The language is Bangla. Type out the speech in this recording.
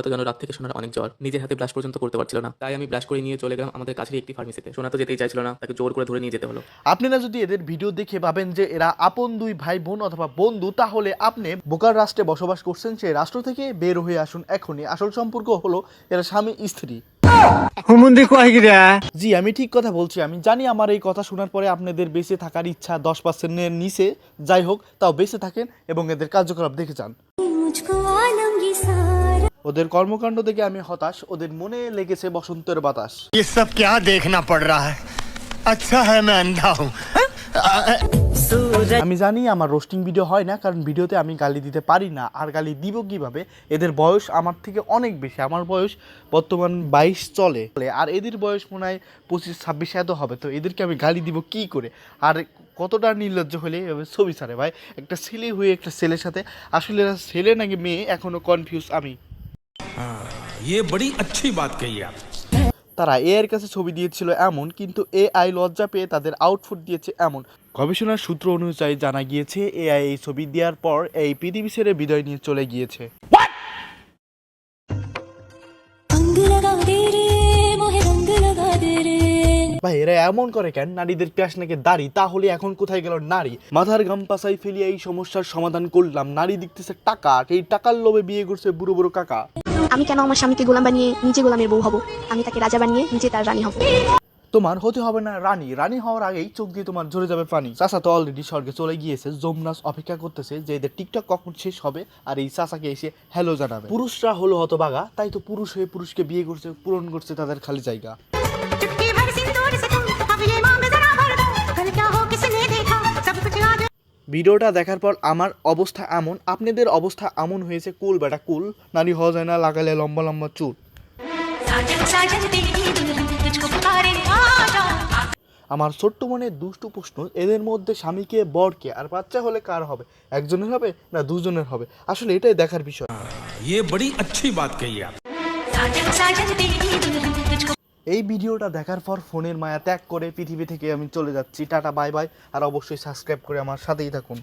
হয়তো জানো রাত থেকে সোনার অনেক জ্বর। নিজের হাতে ব্রাশ পর্যন্ত করতে পারছিল না। তাই আমি ব্রাশ করে নিয়ে চলে গেলাম আমাদের কাছে একটি ফার্মেসিতে সোনা তো যেতেই চাইছিল না তাকে জোর করে ধরে নিয়ে যেতে হলো। আপনারা যদি এদের ভিডিও দেখে ভাবেন যে এরা আপন দুই ভাই বোন অথবা বন্ধু তাহলে আপনি বোকার রাষ্ট্রে বসবাস করছেন সেই রাষ্ট্র থেকে বের হয়ে আসুন এখনই। আসল সম্পর্ক হলো এরা স্বামী স্ত্রী। জি আমি ঠিক কথা বলছি। আমি জানি আমার এই কথা শোনার পরে আপনাদের বেঁচে থাকার ইচ্ছা দশ পার্সেন্টের নিচে। যাই হোক তাও বেঁচে থাকেন এবং এদের কার্যকলাপ দেখে যান। ওদের কর্মকাণ্ড দেখে আমি হতাশ ওদের মনে লেগেছে বসন্তের বাতাস ये सब क्या देखना पड़ रहा है अच्छा है मैं अंधा हूँ আমি জানি আমার রোস্টিং ভিডিও হয় না কারণ ভিডিওতে আমি গালি দিতে পারি না আর গালি দিব কিভাবে এদের বয়স আমার থেকে অনেক বেশি আমার বয়স বর্তমান বাইশ চলে আর এদের বয়স মনে হয় পঁচিশ ছাব্বিশ এত হবে তো এদেরকে আমি গালি দিব কি করে আর কতটা নির্লজ্জ হলে এভাবে ছবি ছাড়ে ভাই একটা ছেলে হয়ে একটা ছেলের সাথে আসলে এরা ছেলে নাকি মেয়ে এখনো কনফিউজ আমি ये बड़ी अच्छी बात कही आप তারা এ এর কাছে ছবি দিয়েছিল এমন কিন্তু এ আই লজ্জা পেয়ে তাদের আউটফুট দিয়েছে এমন গবেষণার সূত্র অনুযায়ী জানা গিয়েছে এআই এই ছবি দেওয়ার পর এই পৃথিবী ছেড়ে বিদায় নিয়ে চলে গিয়েছে रंग लगा दे रे मोहे रंग लगा दे रे ভাই এরা এমন করে কেন নারীদের ক্রাশ নাকি দাড়ি তাহলে এখন কোথায় গেল নারী মাথার গাম পাশাই ফেলিয়ে এই সমস্যার সমাধান করলাম নারী দেখতেছে টাকা এই টাকার লোভে বিয়ে করছে বুড়ো বুড়ো কাকা আমি কেন আমার স্বামীকে গোলাম বানিয়ে নিজে গোলামের বউ হব? আমি তাকে রাজা বানিয়ে নিজে তার রানী হব। তোমার হতে হবে না রানী। রানী হওয়ার আগেই চোখ দিয়ে তোমার ঝরে যাবে পানি। চাষা তো অলরেডি স্বর্গে চলে গিয়েছে। যমুনাস অপেক্ষা করতেছে যে এদের টিকটক কখন শেষ হবে আর এই চাষাকে এসে হ্যালো জানাবে। পুরুষরা হলো হতবাগা তাই তো পুরুষ হয়ে পুরুষকে বিয়ে করছে, পূরণ করছে তাদের খালি জায়গা। ভিডিওটা দেখার পর আমার অবস্থা এমন আপনাদের অবস্থা এমন হয়েছে কুল বেটা কুল নারী হওয়া যায় না লাগালে লম্বা লম্বা চুল साजन साजन तेरी दुल्हन तुझको पुकारे आ जाओ আমার ছোট্ট মনে দুষ্টু প্রশ্ন এদের মধ্যে স্বামীকে বরকে আর বাচ্চা হলে কার হবে একজনের হবে না দুজনের হবে আসলে এটাই দেখার বিষয় ये बड़ी अच्छी बात कही आप এই ভিডিওটা দেখার পর ফোনের মায়া ত্যাগ করে পৃথিবী থেকে আমি চলে যাচ্ছি। টাটা, বাই বাই, আর অবশ্যই সাবস্ক্রাইব করে আমার সাথেই থাকুন।